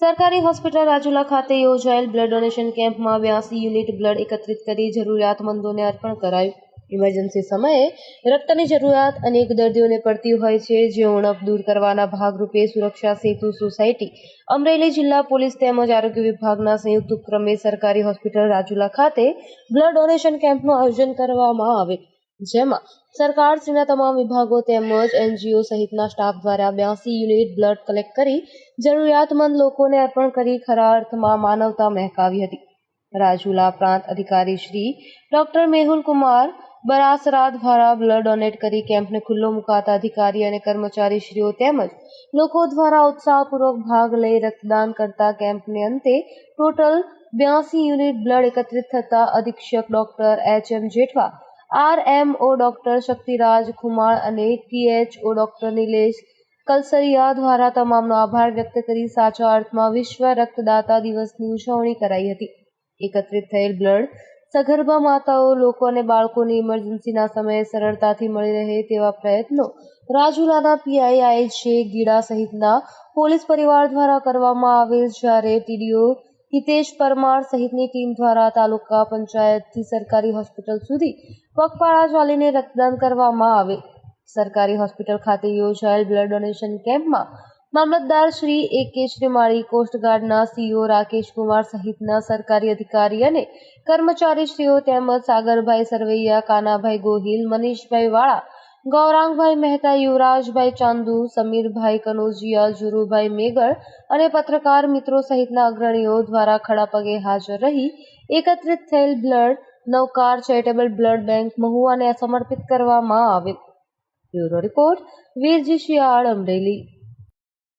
સરકારી હોસ્પિટલ રાજુલા ખાતે યોજાયેલ બ્લડ ડોનેશન કેમ્પમાં બ્યાસી યુનિટ બ્લડ એકત્રિત કરી જરૂરિયાતમંદોને અર્પણ કરાયું. ઇમરજન્સી સમયે રક્તની જરૂરિયાત અનેક દર્દીઓને પડતી હોય છે. જે ઉણપ દૂર કરવાના ભાગરૂપે સુરક્ષા સેતુ સોસાયટી, અમરેલી જિલ્લા પોલીસ તેમજ આરોગ્ય વિભાગના સંયુક્ત ઉપક્રમે સરકારી હોસ્પિટલ રાજુલા ખાતે બ્લડ ડોનેશન કેમ્પનું આયોજન કરવામાં આવે જેમાં સરકારશ્રીના તમામ વિભાગો તેમજ એનજીઓ સહિતના સ્ટાફ દ્વારા બ્યાસી યુનિટ બ્લડ કલેક્ટ કરી જરૂરિયાતમંદ લોકોને અર્પણ કરી ખરા અર્થમાં માનવતા મહેકાવી હતી. રાજુલા પ્રાંત અધિકારી શ્રી ડોક્ટર મેહુલ કુમાર બરાસરા દ્વારા બ્લડ ડોનેટ કરી કેમ્પને ખુલ્લો મુકાતા અધિકારી અને કર્મચારીશ્રીઓ તેમજ લોકો દ્વારા ઉત્સાહપૂર્વક ભાગ લઈ રક્તદાન કરતા કેમ્પને અંતે ટોટલ બ્યાસી યુનિટ બ્લડ એકત્રિત થતા અધિક્ષક doctor H M Jethwa R M O doctor Shaktiraj Khuman અને ટીએચઓ ડોક્ટર નિલેશ કલસરિયા દ્વારા તમામનો આભાર વ્યક્ત કરી સાચા અર્થમાં વિશ્વ રક્તદાતા દિવસની ઉજવણી કરાઈ હતી. એકત્રિત થયેલ બ્લડ સગર્ભા માતાઓ, લોકો અને બાળકોની ઇમરજન્સીના સમયે સરળતાથી મળી રહે તેવા પ્રયત્નો રાજુલાના પીઆઈઆઈ છે ગીડા સહિતના પોલીસ પરિવાર દ્વારા કરવામાં આવેલ જ્યારે ટીડીઓ હિતેશ પરમાર સહિતની ટીમ દ્વારા તાલુકા પંચાયતથી સરકારી હોસ્પિટલ સુધી પગપાળા ચાલીને રક્તદાન કરવામાં આવે. સરકારી હોસ્પિટલ ખાતે યોજાયેલ બ્લડ ડોનેશન કેમ્પમાં મામલતદાર શ્રી એ કે શ્રીમાળી કોસ્ટગાર્ડના સીઓ રાકેશ કુમાર સહિતના સરકારી અધિકારી અને કર્મચારીશ્રીઓ તેમજ સાગરભાઈ સરવૈયા, કાનાભાઈ ગોહિલ, મનીષભાઈ વાળા ગૌરાંગભાઈ મહેતા, યુવરાજભાઈ ચાંદુ, સમીરભાઈ કનોજિયા, જુરુભાઈ મેગળ અને પત્રકાર મિત્રો સહિતના અગ્રણીઓ દ્વારા ખડા પગે હાજર રહી એકત્રિત થયેલ blood, Navkar charitable blood bank મહુવાને સમર્પિત કરવામાં આવેલ બ્યુરો રિપોર્ટ, વીરજી શિયાળ, અમરેલી.